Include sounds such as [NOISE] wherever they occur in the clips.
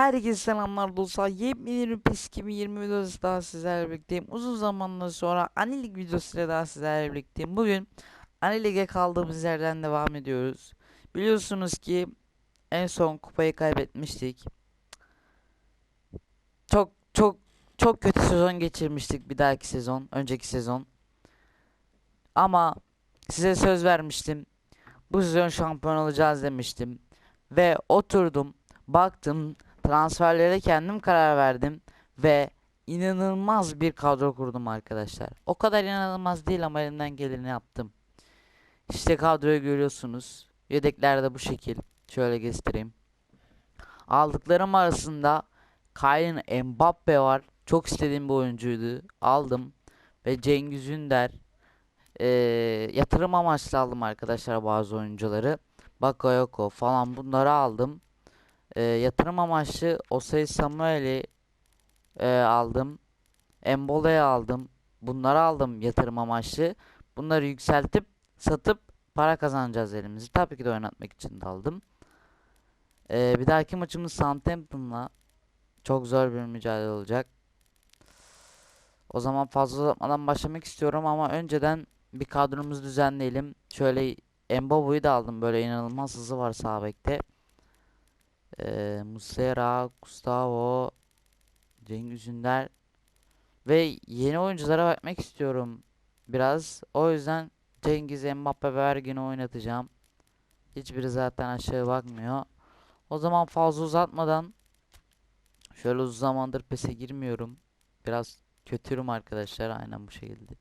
Herkese selamlar dostlar. Yepyeni PES 2020 videosu daha sizlerle birlikteyim. Uzun zamandan sonra Anilig videosuyla daha sizlerle birlikteyim. Bugün Anilig'e kaldığımız yerden devam ediyoruz. Biliyorsunuz ki en son kupayı kaybetmiştik. Çok çok çok kötü sezon geçirmiştik bir dahaki sezon, önceki sezon. Ama size söz vermiştim. Bu sezon şampiyon olacağız demiştim. Ve oturdum, baktım, transferlere kendim karar verdim ve inanılmaz bir kadro kurdum arkadaşlar. O kadar inanılmaz değil ama elimden geleni yaptım. İşte kadroyu görüyorsunuz. Yedekler de bu şekil. Şöyle göstereyim. Aldıklarım arasında Kylian Mbappe var. Çok istediğim bir oyuncuydu. Aldım. Ve Cengiz Ünder. Ee, yatırım amaçlı aldım arkadaşlar bazı oyuncuları. Bakayoko falan bunları aldım. Ee, yatırım amaçlı Osay Samuel'i e, aldım. Embola'yı aldım. Bunları aldım yatırım amaçlı. Bunları yükseltip satıp para kazanacağız elimizi. Tabii ki de oynatmak için de aldım. Ee, bir dahaki maçımız Southampton'la çok zor bir mücadele olacak. O zaman fazla uzatmadan başlamak istiyorum ama önceden bir kadromuzu düzenleyelim. Şöyle Mbabu'yu da aldım. Böyle inanılmaz hızı var sağ bekte. Ee, Muslera, Gustavo, Cengiz Ünder ve yeni oyunculara bakmak istiyorum biraz. O yüzden Cengiz, Mbappe ve Ergin'i oynatacağım. Hiçbiri zaten aşağı bakmıyor. O zaman fazla uzatmadan şöyle uzun zamandır PES'e girmiyorum. Biraz kötürüm arkadaşlar aynen bu şekilde.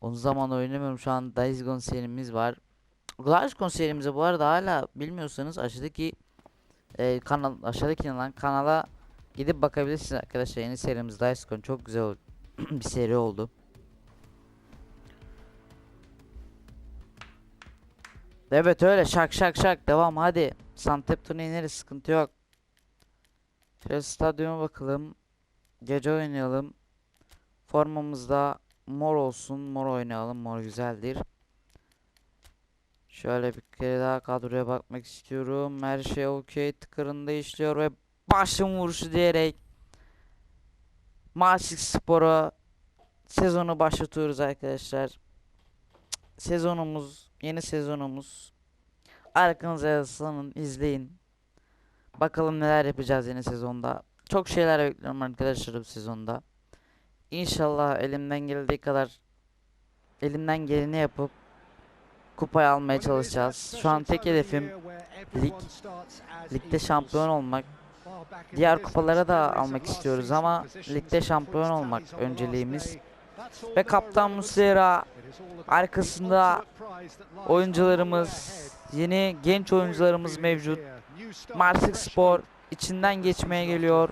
Uzun zaman oynamıyorum. Şu an Days Gone serimiz var. Clash konserimize bu arada hala bilmiyorsanız aşağıdaki e, kanal aşağıdaki lan kanala gidip bakabilirsiniz arkadaşlar. Yeni serimiz Dice Gone çok güzel [CLEARS THROAT] bir seri oldu. Evet öyle şak şak şak devam hadi. Southampton'a ineriz sıkıntı yok. Şöyle stadyuma bakalım. Gece oynayalım. Formamızda mor olsun. Mor oynayalım. Mor güzeldir. Şöyle bir kere daha kadroya bakmak istiyorum. Her şey okey. Tıkırında işliyor ve başım vuruşu diyerek Maçlık Spor'a sezonu başlatıyoruz arkadaşlar. Sezonumuz, yeni sezonumuz. Arkanıza yaslanın, izleyin. Bakalım neler yapacağız yeni sezonda. Çok şeyler bekliyorum arkadaşlar bu sezonda. İnşallah elimden geldiği kadar elimden geleni yapıp kupayı almaya çalışacağız. Şu an tek hedefim lig, ligde şampiyon olmak. Diğer kupalara da almak istiyoruz ama ligde şampiyon olmak önceliğimiz. Ve kaptan Muslera arkasında oyuncularımız, yeni genç oyuncularımız mevcut. Marsik Spor içinden geçmeye geliyor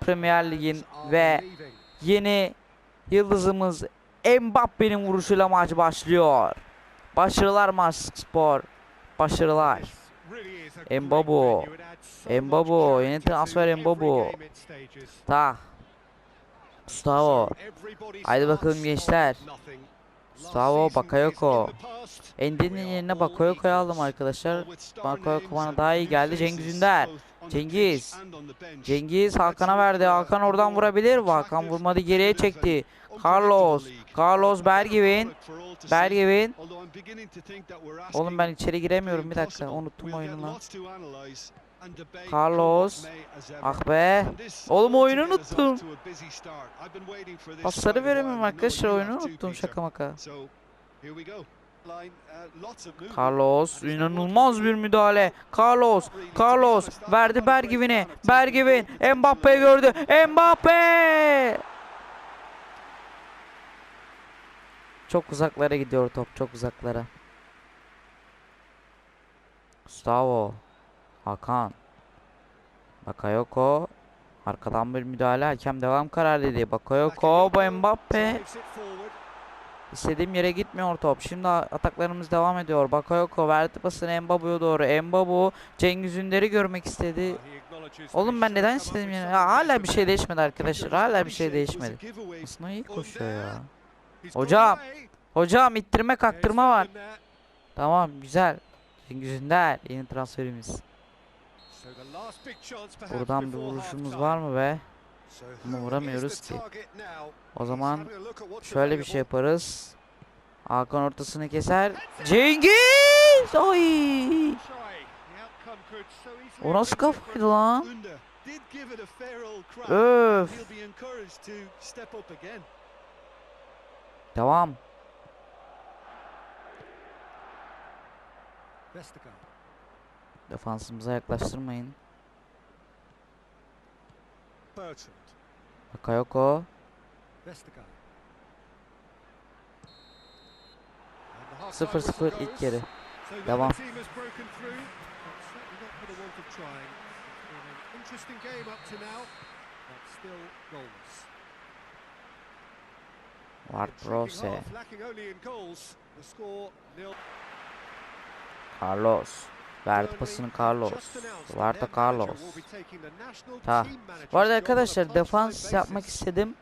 Premier Lig'in ve yeni yıldızımız Mbappe'nin vuruşuyla maç başlıyor. Başarılar Marsik Spor. Başarılar. Mbabu. Mbabu. Yeni transfer Mbabu. Ta. Gustavo. Haydi bakalım gençler. Gustavo Bakayoko. Endi'nin yerine Bakayoko'yu aldım arkadaşlar. Bakayoko bana daha iyi geldi. Cengiz Ünder. Cengiz. Cengiz Hakan'a verdi. Hakan oradan vurabilir. Hakan vurmadı geriye çekti. Carlos. Carlos Bergevin. Bergevin. Oğlum ben içeri giremiyorum bir dakika unuttum oyunu. Carlos. Ah be. Oğlum oyunu unuttum. Pasları veremiyorum arkadaşlar oyunu unuttum şaka maka. Carlos inanılmaz bir müdahale. Carlos, Carlos verdi Bergivin'e. Bergivin Mbappe gördü. Mbappe! Çok uzaklara gidiyor top, çok uzaklara. Gustavo, Hakan, Bakayoko, arkadan bir müdahale, hakem devam kararı dedi. Bakayoko, bu Mbappe. İstediğim yere gitmiyor top. Şimdi ataklarımız devam ediyor. Bakayoko verdi pasını Mbabu'ya doğru. Mbabu Cengiz Ünder'i görmek istedi. Oğlum ben neden istedim yani? Ya hala bir şey değişmedi arkadaşlar. Hala bir şey değişmedi. Aslında iyi koşuyor ya. Hocam. Hocam ittirme kaktırma var. Tamam güzel. Cengiz Ünder yeni transferimiz. Buradan bir vuruşumuz var mı be? Who vuramıyoruz ki. O zaman şöyle bir şey yaparız. Hakan ortasını keser. Cengiz! Easily O nasıl kafaydı lan? Under did give it Bakayoko. 0-0 whistle ilk yarı. Devam. Ward score nil. Carlos. Verdi pasını Carlos. just announced that Varda their Carlos. Ta. Bu arada arkadaşlar defans yapmak istedim.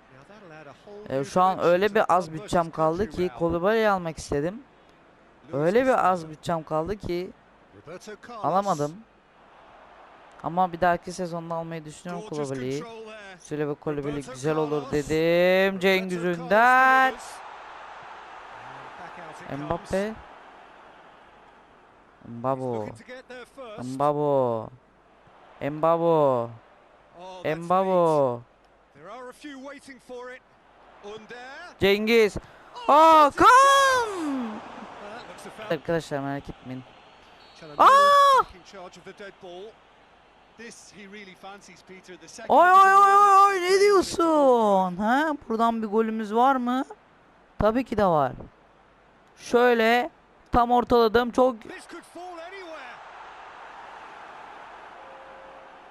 Ee, şu an öyle bir az bütçem kaldı ki round. Koulibaly'yi almak istedim. Öyle bir az bütçem kaldı ki alamadım. Ama bir dahaki sezonda almayı düşünüyorum. Süle ve Koulibaly Roberto güzel olur dedim. Cengiz Roberto waiting for it. Under. Cengiz. Oh, a Hakan! Arkadaşlar merak etmeyin. Aa! Oy oy oy oy ne diyorsun? Ha? Buradan bir golümüz var mı? Tabii ki de var. Şöyle tam ortaladım. Çok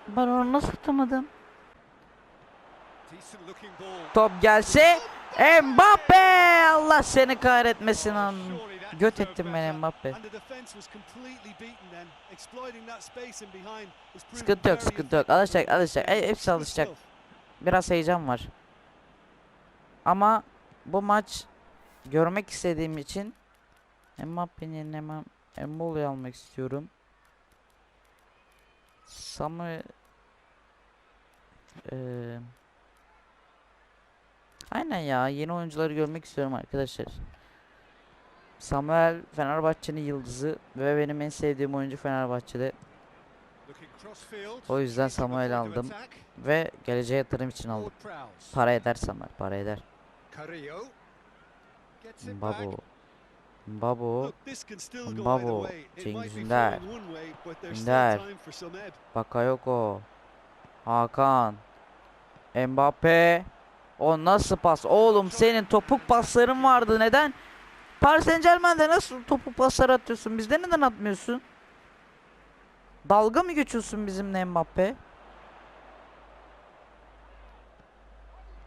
ben onu nasıl tutamadım? Top gelse Mbappe! Allah seni kahretmesin an. Göt ettim ben. Mbappe. Sıkıntı yok, sıkıntı yok. Alışacak, alışacak. Ey, hepsi alışacak. Biraz heyecan var. Ama bu maç görmek istediğim için Mbappe'nin yerine hemen Embolo'yu almak istiyorum. Samuel Eee Aynen ya yeni oyuncuları görmek istiyorum arkadaşlar. Samuel Fenerbahçe'nin yıldızı ve benim en sevdiğim oyuncu Fenerbahçe'de O yüzden of aldım. ve geleceğe yatırım için aldım. Para eder Samuel, para eder. Carrillo. It might Cengiz Ünder. Ünder. Bakayoko. Hakan. Mbappe. O nasıl pas? Oğlum senin topuk pasların vardı. Neden? Paris Saint Germain'de nasıl topuk paslar atıyorsun? Bizde neden atmıyorsun? Dalga mı geçiyorsun bizimle Mbappe?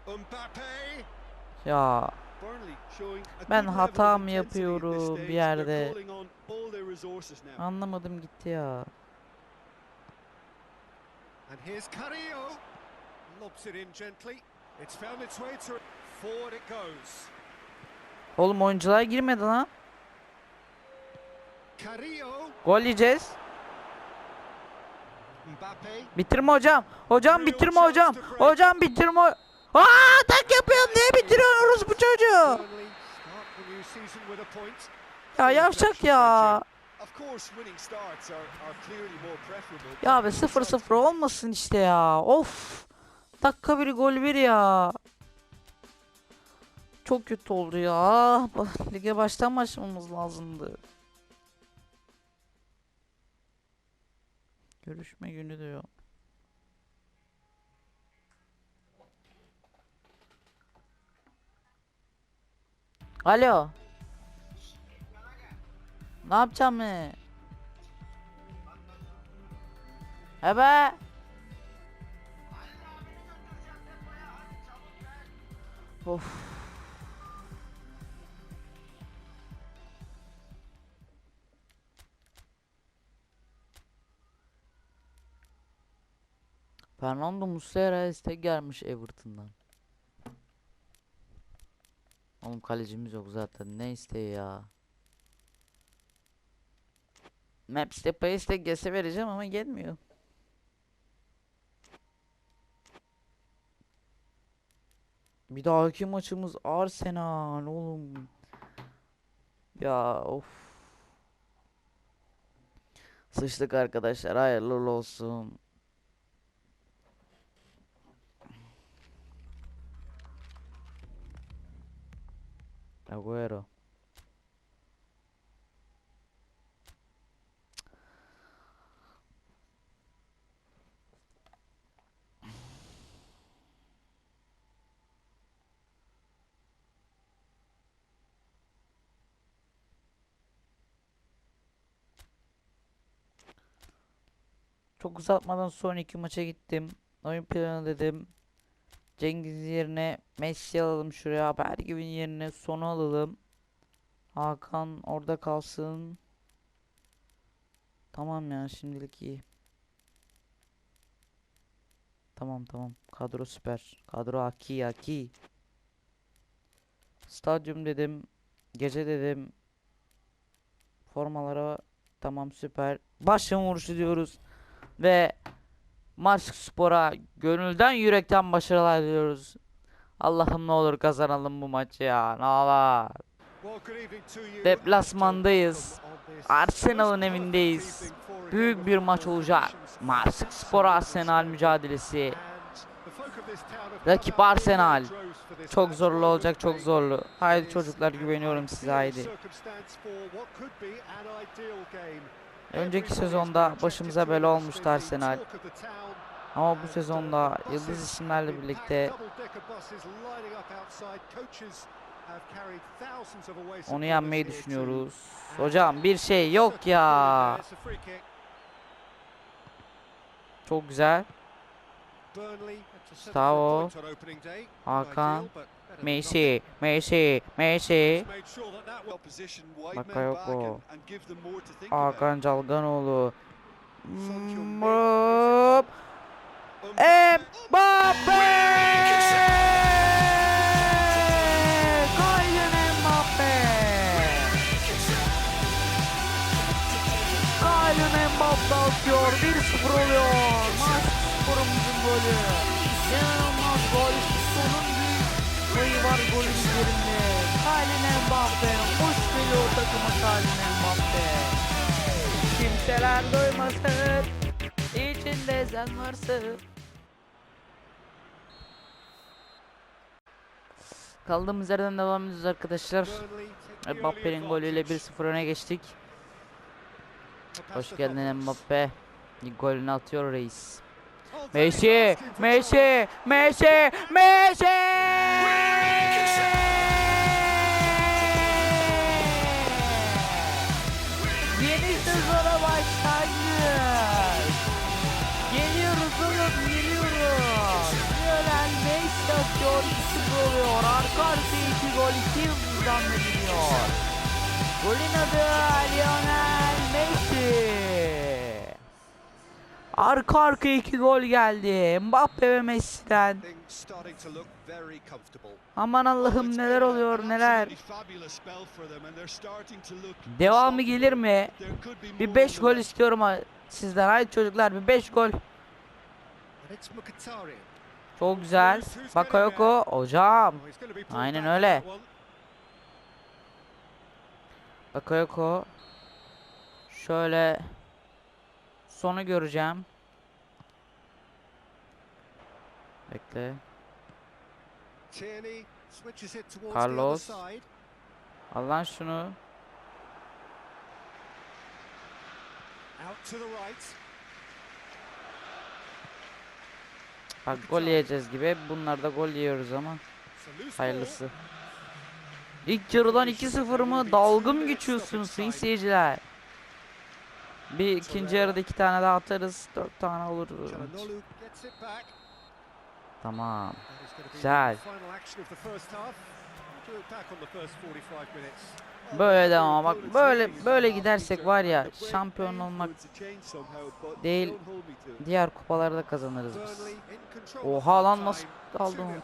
Mbappe. Ya Ben hata mı yapıyorum bir yerde? Anlamadım gitti ya. And here's Carrillo. Lobs it in gently. It's found its way to forward it goes. Oğlum oyuncular girmedi lan. Gol yiyeceğiz. Bitirme hocam. Hocam bitirme hocam. Hocam bitirme. Aa tak yapıyorum. Ya yavşak ya. Ya be 0-0 olmasın işte ya. Of. Dakika bir gol bir ya. Çok kötü oldu ya. Lige baştan başlamamız lazımdı. Görüşme günü diyor. Alo. Ne yapacağım mı? He be. Of. Fernando Muslera istek gelmiş Everton'dan. Oğlum kalecimiz yok zaten. Ne isteği ya? Maps'te Pace'te gese vereceğim ama gelmiyor. Bir dahaki maçımız Arsenal oğlum. Ya of. Sıçtık arkadaşlar. Hayırlı olsun. Agüero. Çok uzatmadan son iki maça gittim. Oyun planı dedim. Cengiz yerine Messi alalım şuraya. Bergivin yerine sonu alalım. Hakan orada kalsın. Tamam ya şimdilik iyi. Tamam tamam. Kadro süper. Kadro aki aki. Stadyum dedim. Gece dedim. Formalara tamam süper. Başım vuruşu diyoruz. Ve Mask Spor'a gönülden yürekten başarılar diliyoruz. Allah'ım ne olur kazanalım bu maçı ya. You. Deplasmandayız. Arsenal'ın evindeyiz. Büyük bir maç olacak. Marsk Spor Arsenal mücadelesi. Rakip Arsenal. Çok zorlu olacak, çok zorlu. Haydi çocuklar güveniyorum size haydi. Önceki sezonda başımıza it. olmuştu Arsenal. Ama bu sezonda yıldız isimlerle birlikte onu yenmeyi düşünüyoruz. Hocam bir şey yok ya. Çok güzel. Gustavo. Hakan. Messi, Messi, Messi. nothing. Made sure that that well positioned wide Baka men yok back o. and, and give them more to think about. Hakan Hop. Mbappe. Kylian Mbappe! Kylian Mbappe atıyor. 1-0 oluyor. Maç sporumuzun golü. İnanılmaz gol. Payı var golün üzerinde. Kylian Mbappe. Hoş geliyor takıma Kylian Mbappe. Kimseler duymasın. İçinde sen varsın. Kaldığımız yerden devam ediyoruz arkadaşlar. Mbappe'nin golüyle advantage. 1-0 öne geçtik. Hoş geldin. Mbappe. Golünü atıyor reis. Messi, Messi, Messi, Messi! Oluyor. Arka arkaya 2 gol, 2 yıldızdan veriliyor. Golün adı Lionel Messi. Arka arkaya 2 gol geldi. Mbappe ve Messi'den. Aman Allah'ım neler oluyor neler. Devamı gelir mi? Bir 5 gol istiyorum sizden. Haydi çocuklar bir 5 gol. Çok güzel. Bakayoko hocam. Aynen öyle. Bakayoko. Şöyle sonu göreceğim. Bekle. Carlos. the other side. Al lan şunu. Out to the right. Bak gol yiyeceğiz gibi. Bunlar da gol yiyoruz ama. Hayırlısı. İlk yarıdan 2-0 mı? Dalga mı geçiyorsunuz sayın seyirciler? Bir ikinci yarıda iki tane daha atarız. Dört tane olur. Tamam. Güzel. The final action of the first half. Do it back on the first 45 minutes. Böyle devam bak böyle böyle gidersek var ya şampiyon olmak değil diğer kupaları da kazanırız biz. Oha lan nasıl aldın 2-0. onu?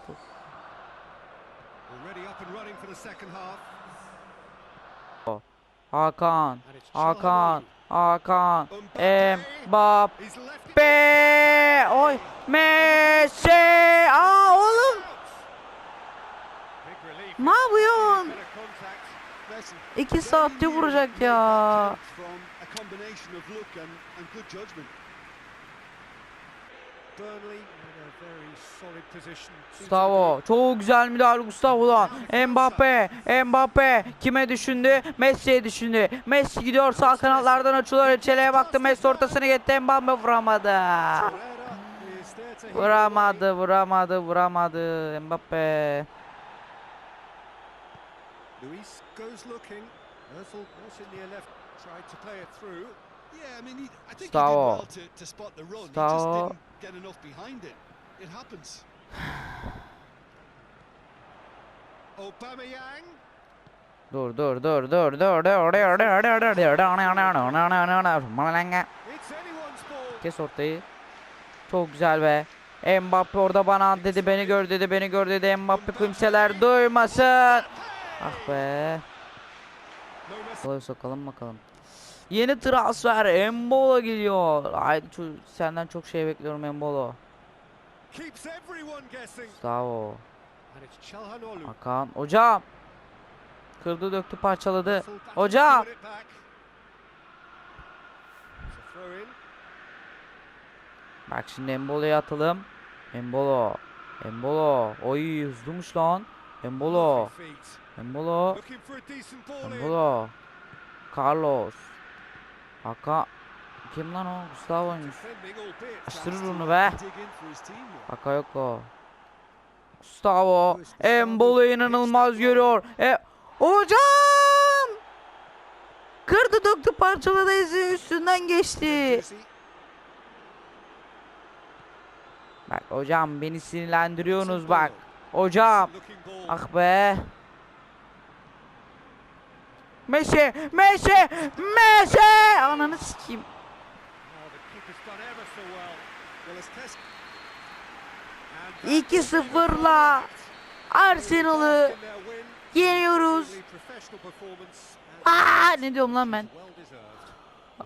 top? Hakan, Hakan. Hakan, Mbappe. Oy, Messi, aa oğlum, success and İki saatte vuracak ya. Gustavo. Çok güzel müdahale Gustavo'dan. Mbappe. Mbappe. Kime düşündü? Messi'ye düşündü. Messi gidiyor sağ kanatlardan açılıyor. Çeleğe baktı. Messi ortasını gitti. Mbappe vuramadı. Vuramadı, vuramadı, vuramadı. Mbappe. Luis goes looking. Özil was in the left, tried to play it through. Yeah, I mean, he, I think Gustavo. he did well to, to spot the run. He just didn't get enough behind it. It happens. Aubameyang. Dur dur dur dur dur dur dur dur dur dur dur. Kes ortayı. Çok güzel be. Mbappe orada bana dedi beni gör dedi beni gör dedi Mbappe kimseler duymasın. Ah be. Kolay sokalım bakalım. Yeni transfer Embolo geliyor. Ay senden çok şey bekliyorum Embolo. Bravo. Hakan hocam. Kırdı döktü parçaladı. Hocam. Bak şimdi Embolo'ya atalım. Embolo. Embolo. Oy hızlıymış lan. Embolo. Embolo. Embolo. Carlos. Haka. Kim lan o? Gustavo'ymuş. Açtırır onu be. Haka yok o. Gustavo. Embolo inanılmaz görüyor. E Hocam! Kırdı döktü parçaladı izi üstünden geçti. Bak hocam beni sinirlendiriyorsunuz bak. Hocam. Ah be. Meşe, meşe, meşe. Ananı sikeyim. İki sıfırla Arsenal'ı yeniyoruz. Aa, ne diyorum lan ben?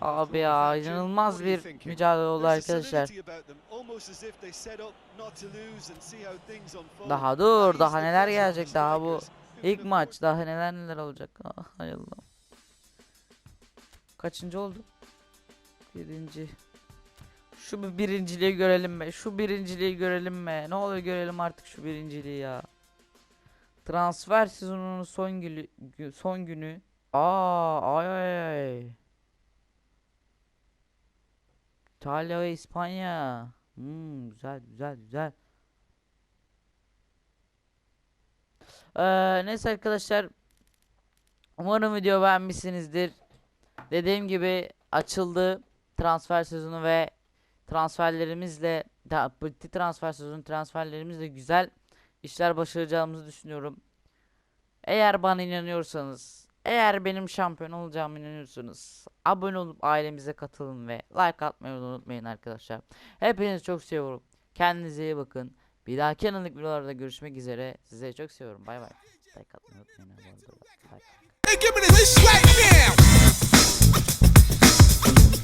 Abi ya inanılmaz bir mücadele oldu arkadaşlar. Daha dur, daha neler gelecek daha bu. İlk maç daha neler neler olacak. Ah hay Allah'ım. Kaçıncı oldu? Birinci. Şu bir birinciliği görelim be. Şu birinciliği görelim be. Ne olur görelim artık şu birinciliği ya. Transfer sezonunun son günü gü- son günü. Aa ay ay ay. İtalya ve İspanya. Hmm, güzel güzel güzel. Ee, neyse arkadaşlar. Umarım video beğenmişsinizdir. Dediğim gibi açıldı transfer sezonu ve transferlerimizle bitti transfer sezonu transferlerimizle güzel işler başaracağımızı düşünüyorum. Eğer bana inanıyorsanız, eğer benim şampiyon olacağımı inanıyorsunuz abone olup ailemize katılın ve like atmayı unutmayın arkadaşlar. Hepinizi çok seviyorum. Kendinize iyi bakın. Bir dahaki anılık videolarda görüşmek üzere. Size çok seviyorum. Bay bay. Like atmayı unutmayın. Bye. bye.